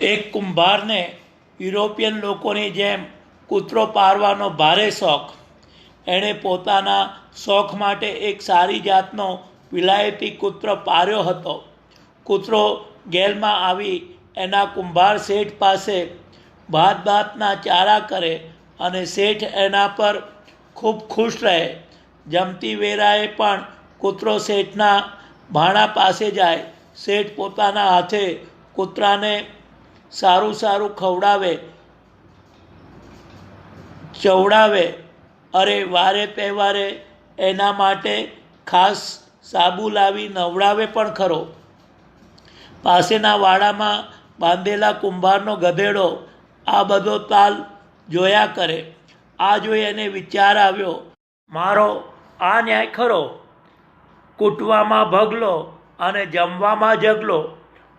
એક કુંભારને યુરોપિયન લોકોની જેમ કૂતરો પાળવાનો ભારે શોખ. એણે પોતાના શોખ માટે એક સારી જાતનો વિલાયતી કૂતરો પાળ્યો હતો. કૂતરો ગેલમાં આવી એના કુંભાર શેઠ પાસે ભાત ભાતના ચારા કરે અને શેઠ એના પર ખૂબ ખુશ રહે. જમતી વેરાએ પણ કૂતરો શેઠના ભાણા પાસે જાય. શેઠ પોતાના હાથે કૂતરાને સારું સારું ખવડાવે, ચવડાવે, અરે વારે તહેવારે એના માટે ખાસ સાબુ લાવી નવડાવે પણ ખરો. પાસેના વાડામાં બાંધેલા કુંભારનો ગધેડો આ બધો તાલ જોયા કરે. આ જોઈ એને વિચાર આવ્યો, મારો, આ ન્યાય ખરો. કૂટવામાં ભગલો અને જમવામાં જગલો.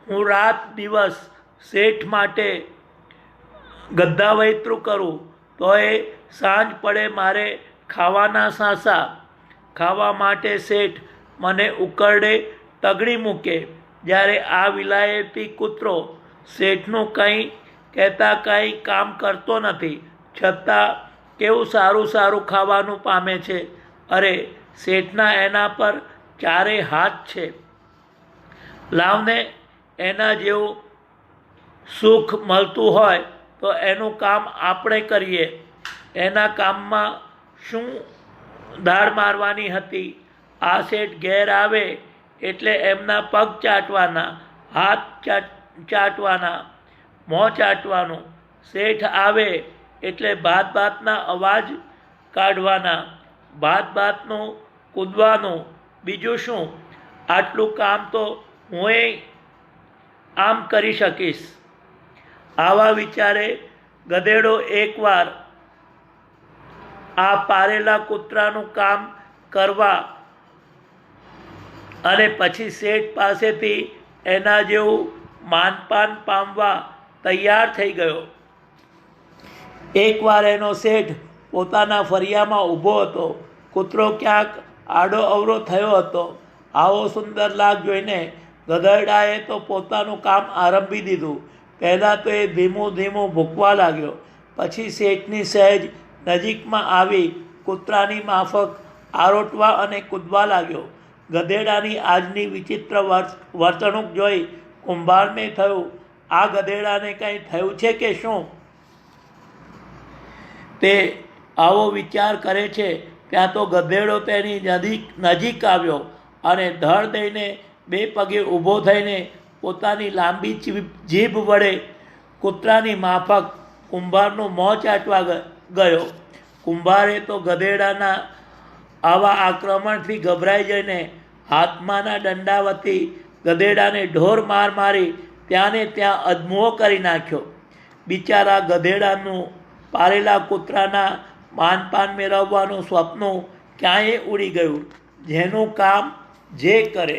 હું રાત દિવસ શેઠ માટે ગદ્દા વૈતરું કરું તો એ સાંજ પડે મારે ખાવાના સાંસા. ખાવા માટે શેઠ મને ઉકરડે તગડી મૂકે. જ્યારે આ વિલાયતી કૂતરો શેઠનું કંઈ કહેતા કંઈ કામ કરતો નથી, છતાં કેવું સારું સારું ખાવાનું પામે છે. અરે, શેઠના એના પર ચારે હાથ છે. લાવને એના જેવું સુખ મળતું હોય તો એનું કામ આપણે કરીએ. એના કામમાં શું દાળ મારવાની હતી? આ શેઠ ઘેર આવે એટલે એમના પગ ચાટવાના, હાથ ચાટવાના, મોં ચાટવાનું. શેઠ આવે એટલે ભાત ભાતના અવાજ કાઢવાના, ભાત ભાતનું કૂદવાનું. બીજું શું? આટલું કામ તો હુંય આમ કરી શકીશ. આવા વિચારે ગધેડો એકવાર આ પારેલા કૂતરાનું કામ કરવા અને પછી શેઠ પાસેથી એના જેવું માનપાન પામવા તૈયાર થઈ ગયો. એકવાર એનો શેઠ પોતાના ફરિયામાં ઊભો હતો. કૂતરો ક્યાંક આડો અવરો થયો હતો. આવો સુંદર લાગ જોઈને ગધેડાએ તો પોતાનું કામ આરંભી દીધું. પહેલાં તો એ ધીમું ધીમું ભૂકવા લાગ્યો. પછી શેઠની સહેજ નજીકમાં આવી કૂતરાની માફક આરોટવા અને કૂદવા લાગ્યો. ગધેડાની આજની વિચિત્ર વર્તણૂક જોઈ કુંભારને થયું, આ ગધેડાને કંઈ થયું છે કે શું? તે આવો વિચાર કરે છે, ત્યાં તો ગધેડો તેની નજીક નજીક આવ્યો અને ધડ દઈને બે પગે ઊભો થઈને પોતાની લાંબી જીભ વડે કૂતરાની માફક કુંભારનું મોં ચાટવા ગયો. કુંભારે તો ગધેડાના આવા આક્રમણથી ગભરાઈ જઈને હાથમાંના દંડાવતી ગધેડાને ઢોર માર મારી ત્યાંને ત્યાં અધમુઓ કરી નાખ્યો. બિચારા ગધેડાનું પારેલા કૂતરાના માનપાન મેળવવાનું સ્વપ્ન ક્યાંય ઉડી ગયું. જેનું કામ જે કરે